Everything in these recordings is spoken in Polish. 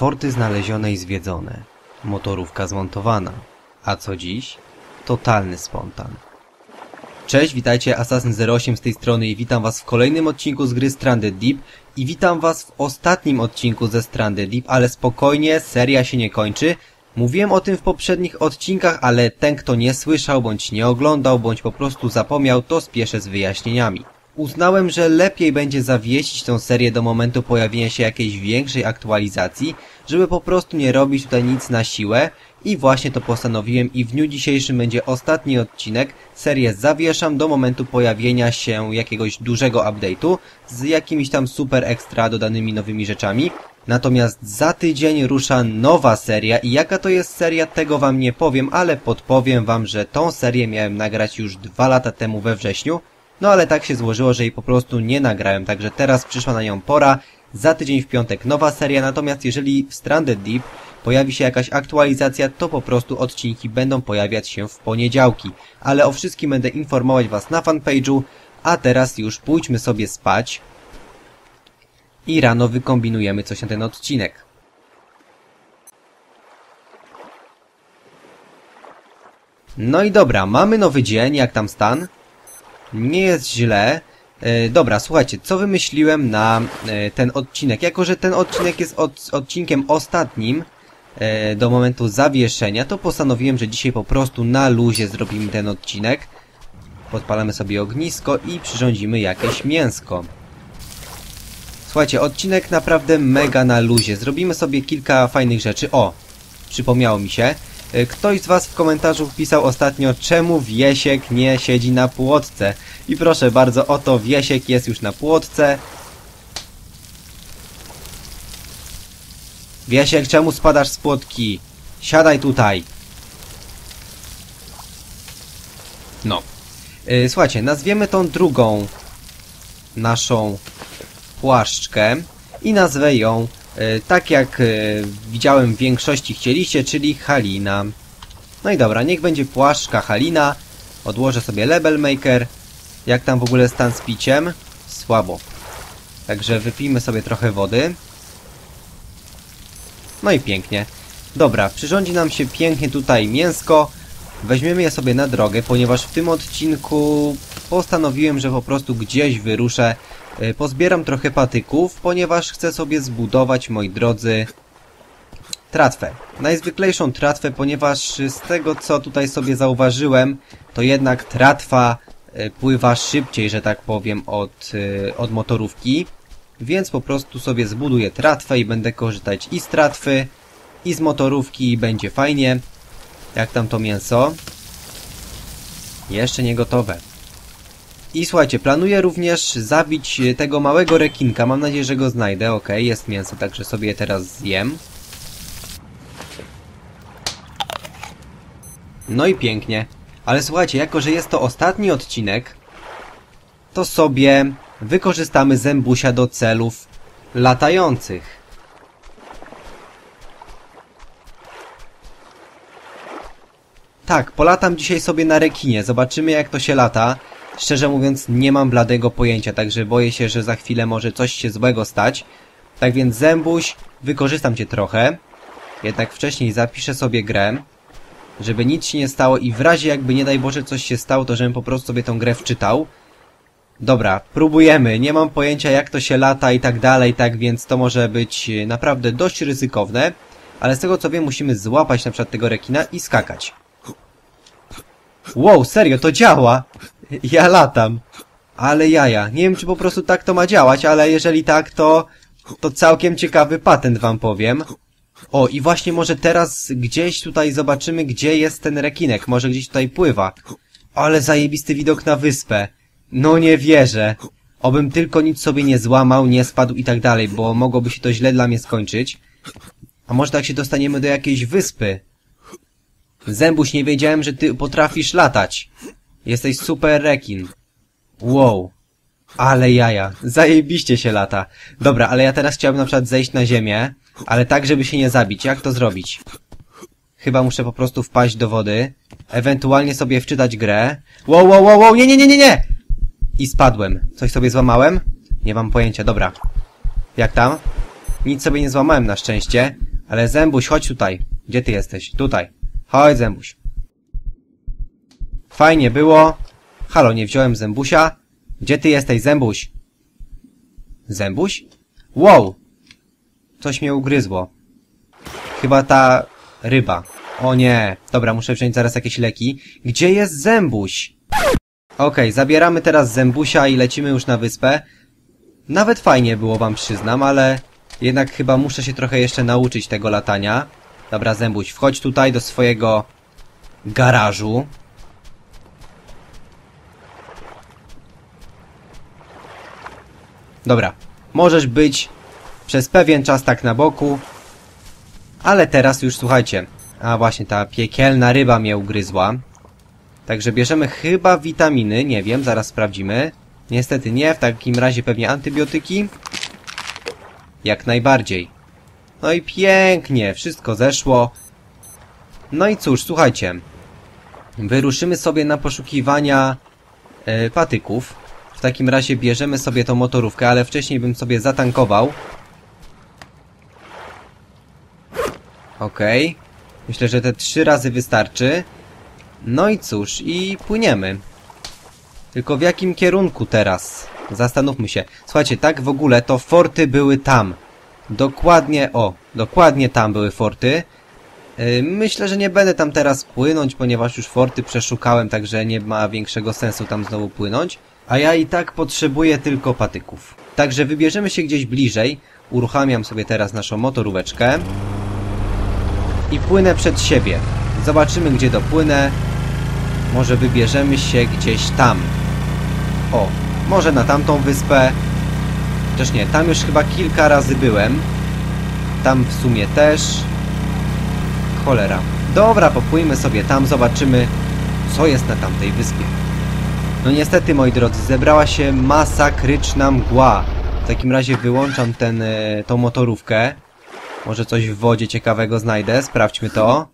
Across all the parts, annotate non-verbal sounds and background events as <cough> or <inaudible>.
Forty znalezione i zwiedzone. Motorówka zmontowana. A co dziś? Totalny spontan. Cześć, witajcie, Assassin08 z tej strony i witam was w kolejnym odcinku z gry Stranded Deep i witam was w ostatnim odcinku ze Stranded Deep, ale spokojnie, seria się nie kończy. Mówiłem o tym w poprzednich odcinkach, ale ten kto nie słyszał, bądź nie oglądał, bądź po prostu zapomniał, to spieszę z wyjaśnieniami. Uznałem, że lepiej będzie zawiesić tę serię do momentu pojawienia się jakiejś większej aktualizacji, żeby po prostu nie robić tutaj nic na siłę i właśnie to postanowiłem i w dniu dzisiejszym będzie ostatni odcinek. Serię zawieszam do momentu pojawienia się jakiegoś dużego update'u z jakimiś tam super ekstra dodanymi nowymi rzeczami. Natomiast za tydzień rusza nowa seria i jaka to jest seria tego wam nie powiem, ale podpowiem wam, że tą serię miałem nagrać już dwa lata temu we wrześniu. No ale tak się złożyło, że jej po prostu nie nagrałem, także teraz przyszła na nią pora. Za tydzień w piątek nowa seria, natomiast jeżeli w Stranded Deep pojawi się jakaś aktualizacja, to po prostu odcinki będą pojawiać się w poniedziałki. Ale o wszystkim będę informować Was na fanpage'u, a teraz już pójdźmy sobie spać i rano wykombinujemy coś na ten odcinek. No i dobra, mamy nowy dzień, jak tam stan? Nie jest źle. E, dobra, słuchajcie, co wymyśliłem na e, ten odcinek? Jako, że ten odcinek jest od, odcinkiem ostatnim e, do momentu zawieszenia, to postanowiłem, że dzisiaj po prostu na luzie zrobimy ten odcinek. Podpalamy sobie ognisko i przyrządzimy jakieś mięsko. Słuchajcie, odcinek naprawdę mega na luzie. Zrobimy sobie kilka fajnych rzeczy. O, przypomniało mi się. E, Ktoś z Was w komentarzu wpisał ostatnio, czemu Wiesiek nie siedzi na płotce. I proszę bardzo, oto Wiesiek jest już na płotce. Wiesiek, czemu spadasz z płotki? Siadaj tutaj. No. Yy, słuchajcie, nazwiemy tą drugą naszą płaszczkę i nazwę ją E, tak jak e, widziałem w większości chcieliście, czyli Halina. No i dobra, niech będzie płaszczka Halina. Odłożę sobie Label Maker. Jak tam w ogóle stan z piciem? Słabo. Także wypijmy sobie trochę wody. No i pięknie. Dobra, przyrządzi nam się pięknie tutaj mięsko. Weźmiemy je sobie na drogę, ponieważ w tym odcinku postanowiłem, że po prostu gdzieś wyruszę E, pozbieram trochę patyków, ponieważ chcę sobie zbudować, moi drodzy, tratwę. Najzwyklejszą tratwę, ponieważ z tego, co tutaj sobie zauważyłem, to jednak tratwa e, pływa szybciej, że tak powiem, od, e, od motorówki. Więc po prostu sobie zbuduję tratwę i będę korzystać i z tratwy, i z motorówki i będzie fajnie. Jak tam to mięso? Jeszcze nie gotowe. I słuchajcie, planuję również zabić tego małego rekinka. Mam nadzieję, że go znajdę. Ok, jest mięso, także sobie je teraz zjem. No i pięknie. Ale słuchajcie, jako że jest to ostatni odcinek, to sobie wykorzystamy zębusia do celów latających. Tak, polatam dzisiaj sobie na rekinie. Zobaczymy jak to się lata. Szczerze mówiąc nie mam bladego pojęcia, także boję się, że za chwilę może coś się złego stać. Tak więc Zębuś, wykorzystam Cię trochę. Jednak wcześniej zapiszę sobie grę, żeby nic się nie stało i w razie jakby nie daj Boże coś się stało, to żebym po prostu sobie tą grę wczytał. Dobra, próbujemy. Nie mam pojęcia jak to się lata i tak dalej, tak więc to może być naprawdę dość ryzykowne. Ale z tego co wiem musimy złapać na przykład tego rekina i skakać. Wow, serio, to działa! <laughs> Ja latam. Ale jaja. Nie wiem, czy po prostu tak to ma działać, ale jeżeli tak, to... To całkiem ciekawy patent wam powiem. O, i właśnie może teraz gdzieś tutaj zobaczymy, gdzie jest ten rekinek. Może gdzieś tutaj pływa. Ale zajebisty widok na wyspę. No nie wierzę. Obym tylko nic sobie nie złamał, nie spadł i tak dalej, bo mogłoby się to źle dla mnie skończyć. A może tak się dostaniemy do jakiejś wyspy? Zębuś, nie wiedziałem, że ty potrafisz latać. Jesteś super rekin. Wow. Ale jaja. Zajebiście się lata. Dobra, ale ja teraz chciałbym na przykład zejść na ziemię, ale tak, żeby się nie zabić. Jak to zrobić? Chyba muszę po prostu wpaść do wody, ewentualnie sobie wczytać grę. Wow, wow, wow, wow, nie, nie, nie, nie, nie! I spadłem. Coś sobie złamałem? Nie mam pojęcia, dobra. Jak tam? Nic sobie nie złamałem na szczęście. Ale Zębuś, chodź tutaj. Gdzie ty jesteś? Tutaj. Chodź, Zębuś. Fajnie było. Halo, nie wziąłem Zębusia. Gdzie ty jesteś, Zębuś? Zębuś? Wow! Coś mnie ugryzło. Chyba ta ryba. O nie. Dobra, muszę wziąć zaraz jakieś leki. Gdzie jest Zębuś? Okej, zabieramy teraz Zębusia i lecimy już na wyspę. Nawet fajnie było, wam przyznam, ale jednak chyba muszę się trochę jeszcze nauczyć tego latania. Dobra, Zębuś, wchodź tutaj do swojego garażu. Dobra, możesz być przez pewien czas tak na boku, ale teraz już słuchajcie. A właśnie, ta piekielna ryba mnie ugryzła. Także bierzemy chyba witaminy, nie wiem, zaraz sprawdzimy. Niestety nie, w takim razie pewnie antybiotyki. Jak najbardziej. No i pięknie, wszystko zeszło. No i cóż, słuchajcie. Wyruszymy sobie na poszukiwania e, patyków. W takim razie bierzemy sobie tą motorówkę, ale wcześniej bym sobie zatankował. Okej. Okay. Myślę, że te trzy razy wystarczy. No i cóż, i płyniemy. Tylko w jakim kierunku teraz? Zastanówmy się. Słuchajcie, tak w ogóle to forty były tam. Dokładnie, o, dokładnie tam były forty. Yy, myślę, że nie będę tam teraz płynąć, ponieważ już forty przeszukałem, także nie ma większego sensu tam znowu płynąć. A ja i tak potrzebuję tylko patyków. Także wybierzemy się gdzieś bliżej. Uruchamiam sobie teraz naszą motoróweczkę. I płynę przed siebie. Zobaczymy, gdzie dopłynę. Może wybierzemy się gdzieś tam. O, może na tamtą wyspę. Chociaż nie, tam już chyba kilka razy byłem. Tam w sumie też. Cholera. Dobra, popłyjmy sobie tam, zobaczymy, co jest na tamtej wyspie. No niestety, moi drodzy, zebrała się masakryczna mgła. W takim razie wyłączam ten, e, tą motorówkę. Może coś w wodzie ciekawego znajdę, sprawdźmy to.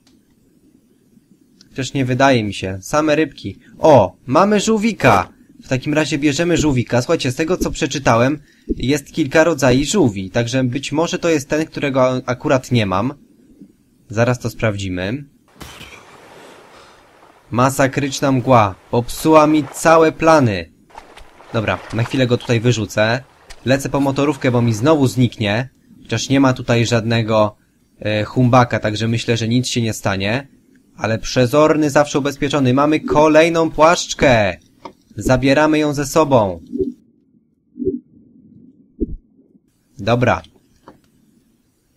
Chociaż nie wydaje mi się. Same rybki. O, mamy żółwika! W takim razie bierzemy żółwika. Słuchajcie, z tego co przeczytałem, jest kilka rodzajów żółwi, także być może to jest ten, którego akurat nie mam. Zaraz to sprawdzimy. Masakryczna mgła. Popsuła mi całe plany. Dobra, na chwilę go tutaj wyrzucę. Lecę po motorówkę, bo mi znowu zniknie. Chociaż nie ma tutaj żadnego e, humbaka, także myślę, że nic się nie stanie. Ale przezorny zawsze ubezpieczony. Mamy kolejną płaszczkę. Zabieramy ją ze sobą. Dobra.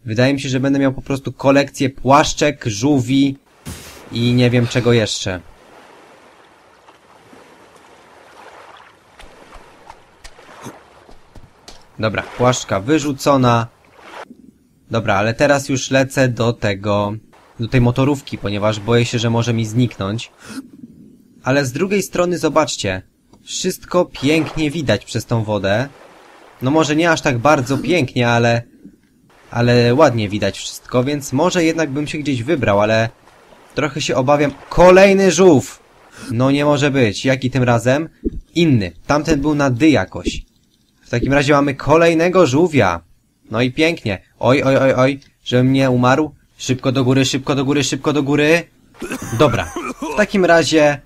Wydaje mi się, że będę miał po prostu kolekcję płaszczek, żółwi i nie wiem czego jeszcze. Dobra, płaszczka wyrzucona. Dobra, ale teraz już lecę do tego, do tej motorówki, ponieważ boję się, że może mi zniknąć. Ale z drugiej strony zobaczcie, wszystko pięknie widać przez tą wodę. No może nie aż tak bardzo pięknie, ale... Ale ładnie widać wszystko, więc może jednak bym się gdzieś wybrał, ale... Trochę się obawiam... Kolejny żółw! No nie może być. Jaki tym razem? Inny. Tamten był na dy jakoś. W takim razie mamy kolejnego żółwia. No i pięknie. Oj, oj, oj, oj. Żebym nie umarł. Szybko do góry, szybko do góry, szybko do góry. Dobra. W takim razie...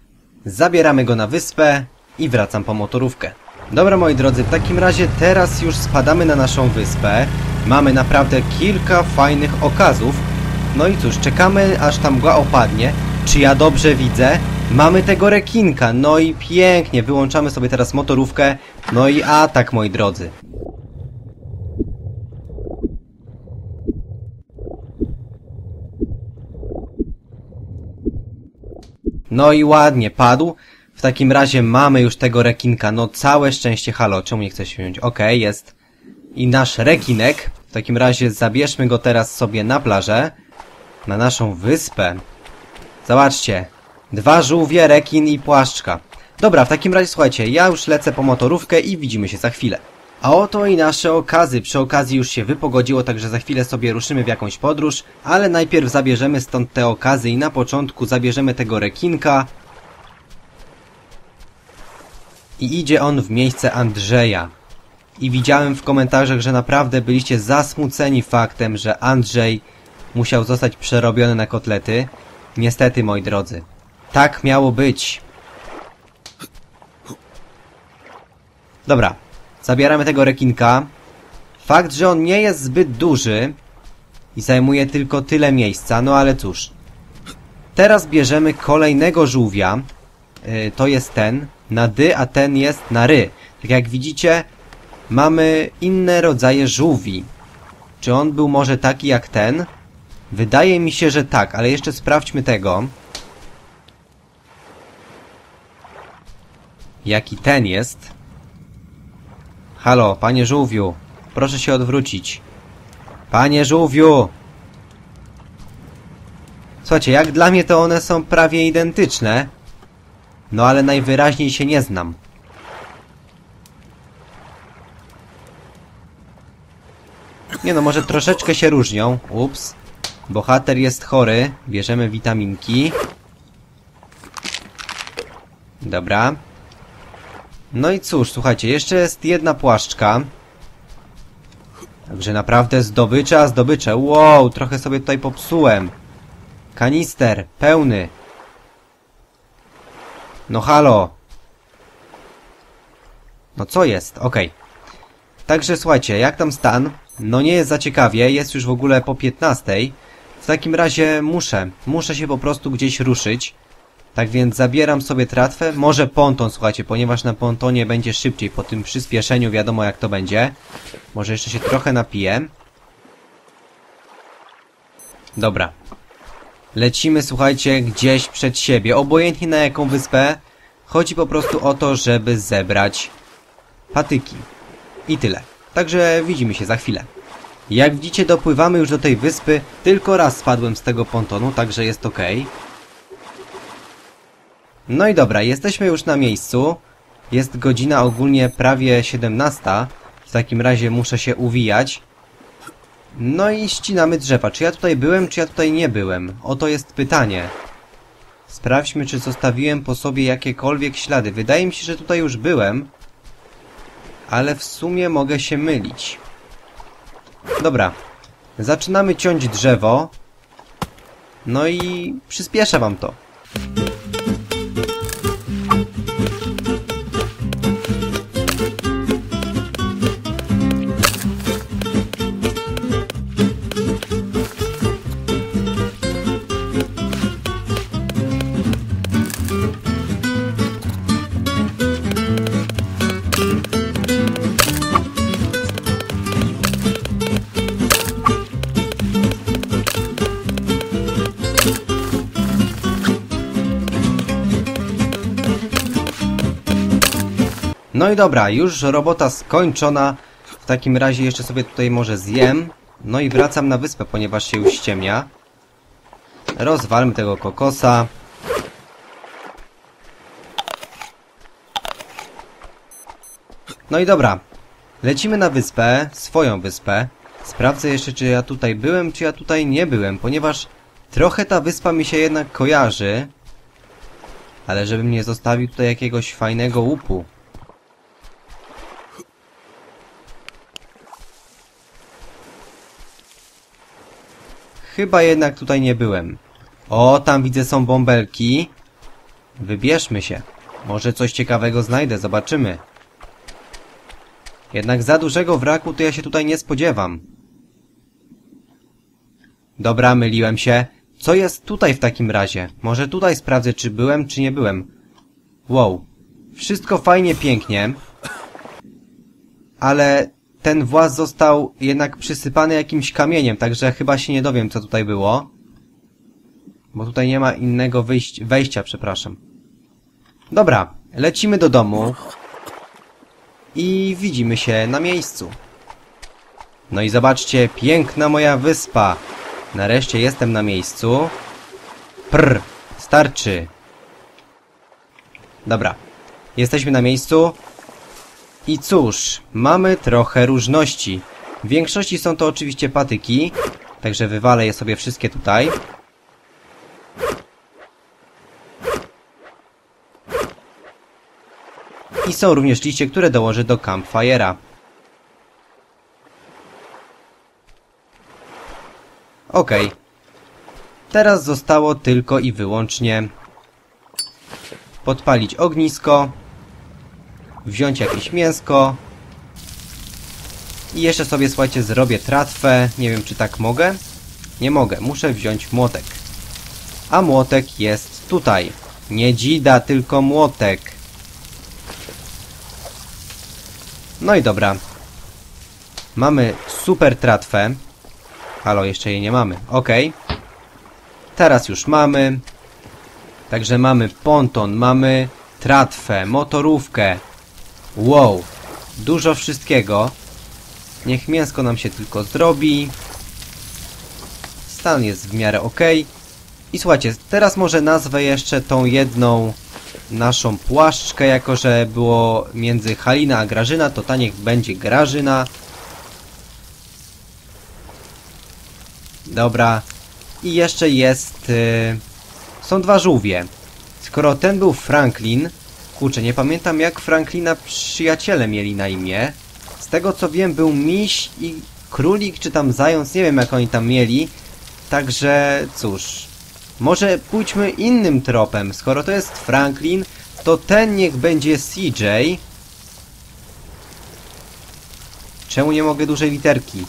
Zabieramy go na wyspę i wracam po motorówkę. Dobra moi drodzy, w takim razie teraz już spadamy na naszą wyspę. Mamy naprawdę kilka fajnych okazów. No i cóż, czekamy aż ta mgła opadnie. Czy ja dobrze widzę? Mamy tego rekinka, no i pięknie, wyłączamy sobie teraz motorówkę. No i atak moi drodzy. No i ładnie, padł. W takim razie mamy już tego rekinka. No całe szczęście, halo, czemu nie chce się wziąć? Okej, okay, jest. I nasz rekinek. W takim razie zabierzmy go teraz sobie na plażę. Na naszą wyspę. Zobaczcie. Dwa żółwie, rekin i płaszczka. Dobra, w takim razie słuchajcie, ja już lecę po motorówkę i widzimy się za chwilę. A oto i nasze okazy. Przy okazji już się wypogodziło, także za chwilę sobie ruszymy w jakąś podróż, ale najpierw zabierzemy stąd te okazy i na początku zabierzemy tego rekinka. I idzie on w miejsce Andrzeja. I widziałem w komentarzach, że naprawdę byliście zasmuceni faktem, że Andrzej musiał zostać przerobiony na kotlety. Niestety, moi drodzy. Tak miało być. Dobra, zabieramy tego rekinka. Fakt, że on nie jest zbyt duży i zajmuje tylko tyle miejsca, no ale cóż. Teraz bierzemy kolejnego żółwia. Yy, to jest ten na dy, a ten jest na ry. Tak jak widzicie, mamy inne rodzaje żółwi. Czy on był może taki jak ten? Wydaje mi się, że tak, ale jeszcze sprawdźmy tego. Jaki ten jest? Halo, panie żółwiu. Proszę się odwrócić. Panie żółwiu! Słuchajcie, jak dla mnie to one są prawie identyczne. No ale najwyraźniej się nie znam. Nie no, może troszeczkę się różnią. Ups. Bohater jest chory. Bierzemy witaminki. Dobra. No i cóż, słuchajcie, jeszcze jest jedna płaszczka. Także naprawdę zdobycze, zdobycze. Wow, trochę sobie tutaj popsułem. Kanister, pełny. No halo. No co jest? Okej. Okay. Także słuchajcie, jak tam stan? No nie jest za ciekawie, jest już w ogóle po 15. W takim razie muszę, muszę się po prostu gdzieś ruszyć. Tak więc zabieram sobie tratwę, może ponton, słuchajcie, ponieważ na pontonie będzie szybciej, po tym przyspieszeniu wiadomo jak to będzie. Może jeszcze się trochę napiję. Dobra. Lecimy, słuchajcie, gdzieś przed siebie, obojętnie na jaką wyspę. Chodzi po prostu o to, żeby zebrać patyki. I tyle. Także widzimy się za chwilę. Jak widzicie, dopływamy już do tej wyspy. Tylko raz spadłem z tego pontonu, także jest ok. No i dobra, jesteśmy już na miejscu. Jest godzina ogólnie prawie 17. W takim razie muszę się uwijać. No i ścinamy drzewa. Czy ja tutaj byłem, czy ja tutaj nie byłem? Oto jest pytanie. Sprawdźmy, czy zostawiłem po sobie jakiekolwiek ślady. Wydaje mi się, że tutaj już byłem. Ale w sumie mogę się mylić. Dobra. Zaczynamy ciąć drzewo. No i przyspieszę wam to. No i dobra, już robota skończona. W takim razie jeszcze sobie tutaj może zjem. No i wracam na wyspę, ponieważ się już ściemnia. Rozwalmy tego kokosa. No i dobra. Lecimy na wyspę, swoją wyspę. Sprawdzę jeszcze, czy ja tutaj byłem, czy ja tutaj nie byłem, ponieważ trochę ta wyspa mi się jednak kojarzy. Ale żebym nie zostawił tutaj jakiegoś fajnego łupu. Chyba jednak tutaj nie byłem. O, tam widzę są bąbelki. Wybierzmy się. Może coś ciekawego znajdę, zobaczymy. Jednak za dużego wraku to ja się tutaj nie spodziewam. Dobra, myliłem się. Co jest tutaj w takim razie? Może tutaj sprawdzę, czy byłem, czy nie byłem. Wow. Wszystko fajnie, pięknie. Ale ten właz został jednak przysypany jakimś kamieniem, także chyba się nie dowiem, co tutaj było. Bo tutaj nie ma innego wejścia, przepraszam. Dobra, lecimy do domu. I widzimy się na miejscu. No i zobaczcie, piękna moja wyspa. Nareszcie jestem na miejscu. Prr, starczy. Dobra, jesteśmy na miejscu. I cóż, mamy trochę różności. W większości są to oczywiście patyki, także wywalę je sobie wszystkie tutaj. I są również liście, które dołożę do campfire'a. Ok, Teraz zostało tylko i wyłącznie podpalić ognisko, wziąć jakieś mięsko i jeszcze sobie, słuchajcie, zrobię tratwę. Nie wiem, czy tak mogę. Nie mogę, muszę wziąć młotek. A młotek jest tutaj. Nie dzida, tylko młotek. No i dobra. Mamy super tratwę. Halo, jeszcze jej nie mamy. Ok. Teraz już mamy. Także mamy ponton, mamy tratwę, motorówkę. Wow. Dużo wszystkiego. Niech mięsko nam się tylko zrobi. Stan jest w miarę ok. I słuchajcie, teraz może nazwę jeszcze tą jedną naszą płaszczkę, jako że było między Halina a Grażyna, to ta niech będzie Grażyna. Dobra. I jeszcze jest... Yy, są dwa żółwie. Skoro ten był Franklin... Kurczę, nie pamiętam jak Franklina przyjaciele mieli na imię. Z tego co wiem był miś i królik, czy tam zając, nie wiem jak oni tam mieli. Także cóż... Może pójdźmy innym tropem. Skoro to jest Franklin, to ten niech będzie CJ. Czemu nie mogę dużej literki?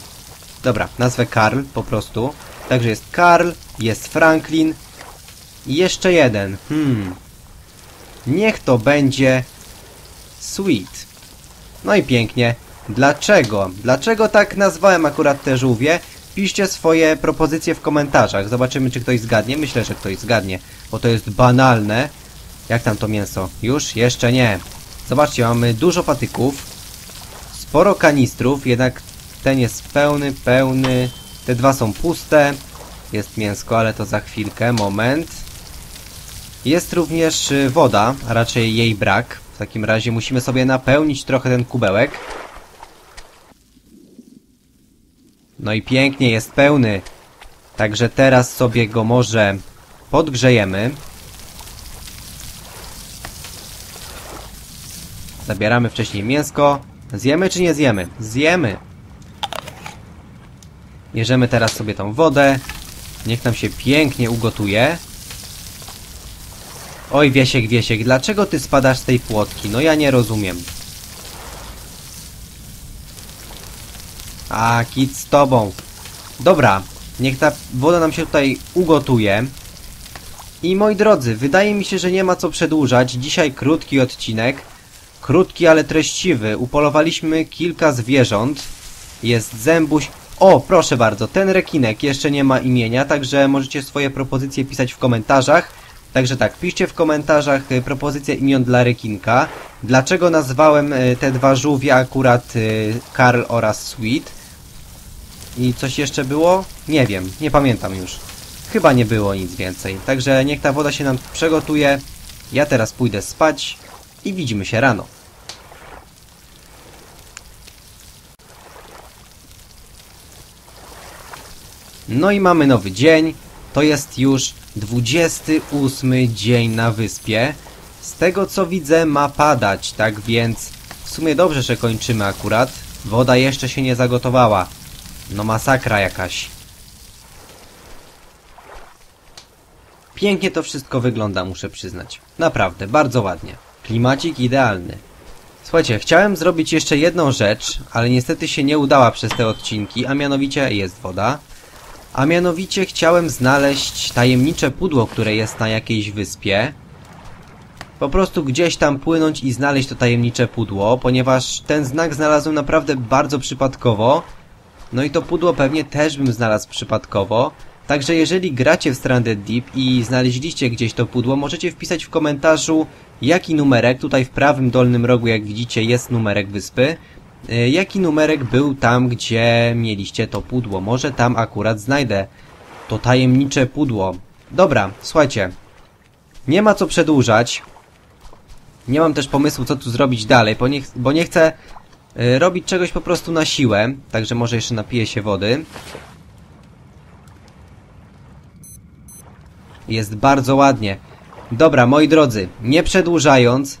Dobra, nazwę Karl po prostu. Także jest Karl, jest Franklin i jeszcze jeden. Hmm. Niech to będzie Sweet. No i pięknie. Dlaczego? Dlaczego tak nazwałem akurat te żółwie? Piszcie swoje propozycje w komentarzach. Zobaczymy, czy ktoś zgadnie. Myślę, że ktoś zgadnie, bo to jest banalne. Jak tam to mięso? Już? Jeszcze nie. Zobaczcie, mamy dużo patyków. Sporo kanistrów, jednak ten jest pełny, pełny. Te dwa są puste. Jest mięsko, ale to za chwilkę. Moment. Jest również y, woda, a raczej jej brak. W takim razie musimy sobie napełnić trochę ten kubełek. No i pięknie, jest pełny. Także teraz sobie go może podgrzejemy. Zabieramy wcześniej mięsko. Zjemy czy nie zjemy? Zjemy. Bierzemy teraz sobie tą wodę. Niech nam się pięknie ugotuje. Oj, Wiesiek, Wiesiek, dlaczego ty spadasz z tej płotki? No ja nie rozumiem. A, kit z tobą. Dobra, niech ta woda nam się tutaj ugotuje. I moi drodzy, wydaje mi się, że nie ma co przedłużać. Dzisiaj krótki odcinek. Krótki, ale treściwy. Upolowaliśmy kilka zwierząt. Jest zębuś. O, proszę bardzo, ten rekinek jeszcze nie ma imienia, także możecie swoje propozycje pisać w komentarzach. Także tak, piszcie w komentarzach y, propozycje imion dla rekinka. Dlaczego nazwałem y, te dwa żółwie akurat y, Karl oraz Sweet? I coś jeszcze było? Nie wiem, nie pamiętam już. Chyba nie było nic więcej. Także niech ta woda się nam przegotuje. Ja teraz pójdę spać i widzimy się rano. No i mamy nowy dzień. To jest już 28 dzień na wyspie. Z tego co widzę ma padać, tak więc w sumie dobrze, że kończymy akurat. Woda jeszcze się nie zagotowała. No masakra jakaś. Pięknie to wszystko wygląda, muszę przyznać. Naprawdę, bardzo ładnie. Klimacik idealny. Słuchajcie, chciałem zrobić jeszcze jedną rzecz, ale niestety się nie udała przez te odcinki, a mianowicie jest woda. A mianowicie chciałem znaleźć tajemnicze pudło, które jest na jakiejś wyspie. Po prostu gdzieś tam płynąć i znaleźć to tajemnicze pudło, ponieważ ten znak znalazłem naprawdę bardzo przypadkowo. No i to pudło pewnie też bym znalazł przypadkowo. Także jeżeli gracie w Stranded Deep i znaleźliście gdzieś to pudło, możecie wpisać w komentarzu jaki numerek, tutaj w prawym dolnym rogu jak widzicie jest numerek wyspy, jaki numerek był tam, gdzie mieliście to pudło. Może tam akurat znajdę to tajemnicze pudło. Dobra, słuchajcie, nie ma co przedłużać. Nie mam też pomysłu, co tu zrobić dalej, bo nie, bo nie chcę y, robić czegoś po prostu na siłę. Także może jeszcze napiję się wody. Jest bardzo ładnie. Dobra, moi drodzy, nie przedłużając,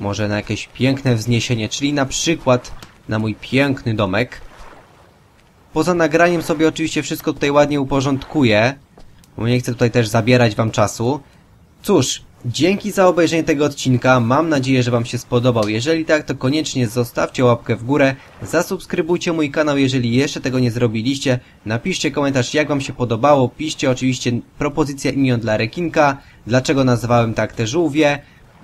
może na jakieś piękne wzniesienie, czyli na przykład na mój piękny domek. Poza nagraniem sobie oczywiście wszystko tutaj ładnie uporządkuję. bo nie chcę tutaj też zabierać wam czasu. Cóż, dzięki za obejrzenie tego odcinka, mam nadzieję, że wam się spodobał. Jeżeli tak, to koniecznie zostawcie łapkę w górę, zasubskrybujcie mój kanał, jeżeli jeszcze tego nie zrobiliście, napiszcie komentarz jak wam się podobało, piszcie oczywiście propozycja imion dla rekinka, dlaczego nazwałem tak te żółwie.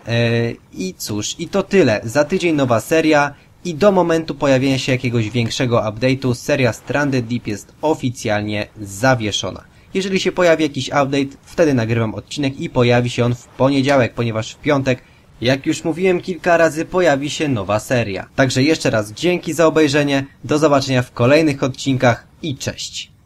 Eee, I cóż, i to tyle. Za tydzień nowa seria i do momentu pojawienia się jakiegoś większego update'u seria Stranded Deep jest oficjalnie zawieszona. Jeżeli się pojawi jakiś update, wtedy nagrywam odcinek i pojawi się on w poniedziałek, ponieważ w piątek, jak już mówiłem kilka razy, pojawi się nowa seria. Także jeszcze raz dzięki za obejrzenie, do zobaczenia w kolejnych odcinkach i cześć!